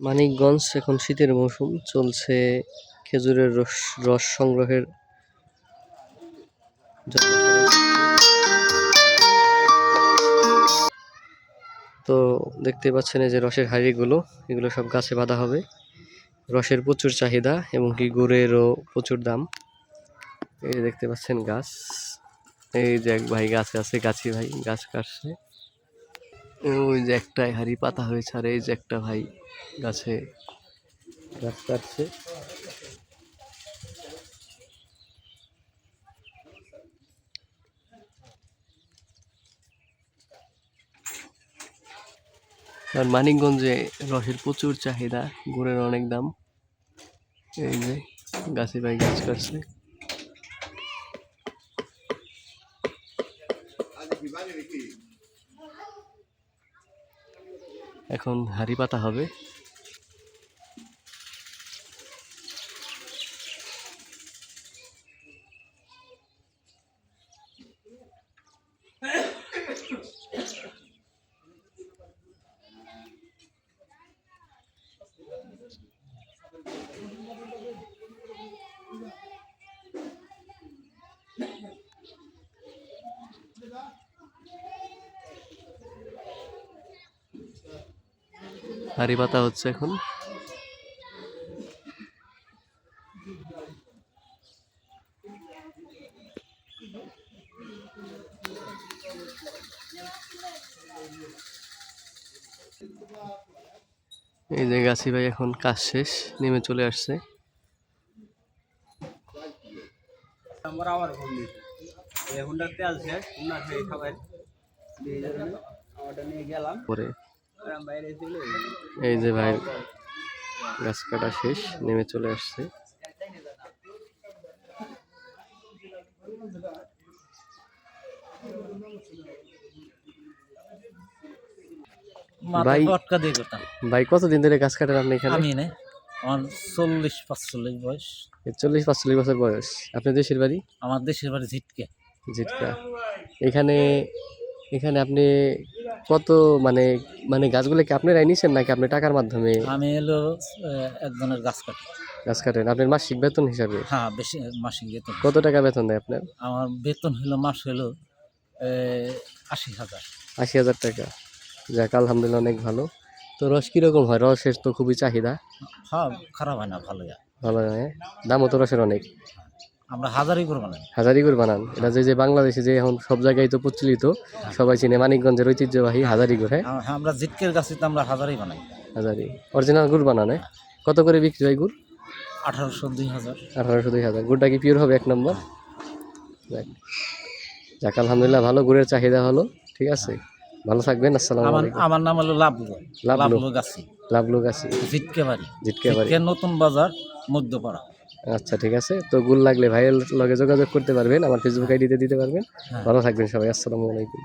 মানিকগঞ্জ, এখন শীতের মৌসুম, চলছে খেজুরের রস রস সংগ্রহের তো দেখতে পাচ্ছেন এই যে রসের হাঁড়িগুলো, এগুলো সব গাছে বাঁধা হবে। রসের প্রচুর চাহিদা এবং কি গুড়েরও প্রচুর দাম। এই দেখতে পাচ্ছেন গাছ, এই যে এক ভাই গাছে আছে, গাছি ভাই গাছ কাটছে। ওই যে একটাই হাড়ি পাতা হয়েছে, আর এই যে একটা ভাই গাছে গাছ কাটছে। আর মানিকগঞ্জে রসের প্রচুর চাহিদা, গুড়ের অনেক দাম। এই যে গাছে ভাই গাছ কাটছে। এখন হাড়ি পাতা হবে। হাড়ি পাতা হচ্ছে এখন। এই যে গাছি ভাই এখন কাজ শেষ নেমে চলে আসছে। আমার আবার ফোন দিয়েছে তেল শেষ খাবার। দিয়ে যাবেন আমারটা নিয়ে গেলাম। পরে এই যে ভাই গাছ কাটা শেষ নেমে চলে আসছে। ভাই ফটকা দিয়ে করতাম ভাই কতদিন ধরে গাছ কাটেন আপনি এখানে? আমি নে আমার চল্লিশ পাঁচচল্লিশ বয়স। চল্লিশ পাঁচচল্লিশ বছর বয়স। আপনি দেশের বাড়ি? আমার দেশের বাড়ি ঝিটকে। এখানে এখানে আপনি কত মানে মানে গাছগুলো কি আপনারাই নিছেন নাকি আপনি টাকার মাধ্যমে? আমি এলো একজনের গাছ কাটি। গাছ কাটেন। আপনার মাসিক বেতন হিসাবে? হ্যাঁ বেশি মাসিক বেতন। কত টাকা বেতন দেয় আপনার? আমার বেতন হলো মাস হলো আশি হাজার। আশি হাজার টাকা। যাক আলহামদুলিল্লাহ অনেক ভালো। তো রস কীরকম হয়? রসের তো খুবই চাহিদা। হ্যাঁ খারাপ হয় না ভালো হয়। ভালো হয়? দামও তো রসের অনেক। আমরা হাজারই করব না হাজারি বানান। এটা যে যে বাংলাদেশে যে এখন সব জায়গায় তো প্রচলিত সবাই চিনে মানিকগঞ্জের ঐতিহ্যবাহী হাজারি হ্যাঁ? আম- আমরা জিটকের গাছে তো আমরা হাজারই বানাই। হাজারি। অরিজিনাল গুড় বানান হ্যাঁ? কত করে বিক্রি হয় গুড় আঠারোশো দুই হাজার। আঠারোশো দুই হাজার। গুড়টা কি পিওর হবে এক নম্বর? যাক যাক আলহামদুলিল্লাহ ভালো গুড়ের চাহিদা হলো ঠিক আছে? ভালো থাকবেন আসসালামু আমার আলাইকুম। আমার নাম হলো। লাভলু গাছি। জিটকে বাড়ি। জিটকে বাড়ি। নতুন বাজার মধ্যপাড়া। আচ্ছা ঠিক আছে। তো গুল লাগলে ভাইয়ের লগে যোগাযোগ করতে পারবেন আমার ফেসবুক আইডিতে দিতে পারবেন। হ্যাঁ। ভালো থাকবেন সবাই আসসালামু আলাইকুম।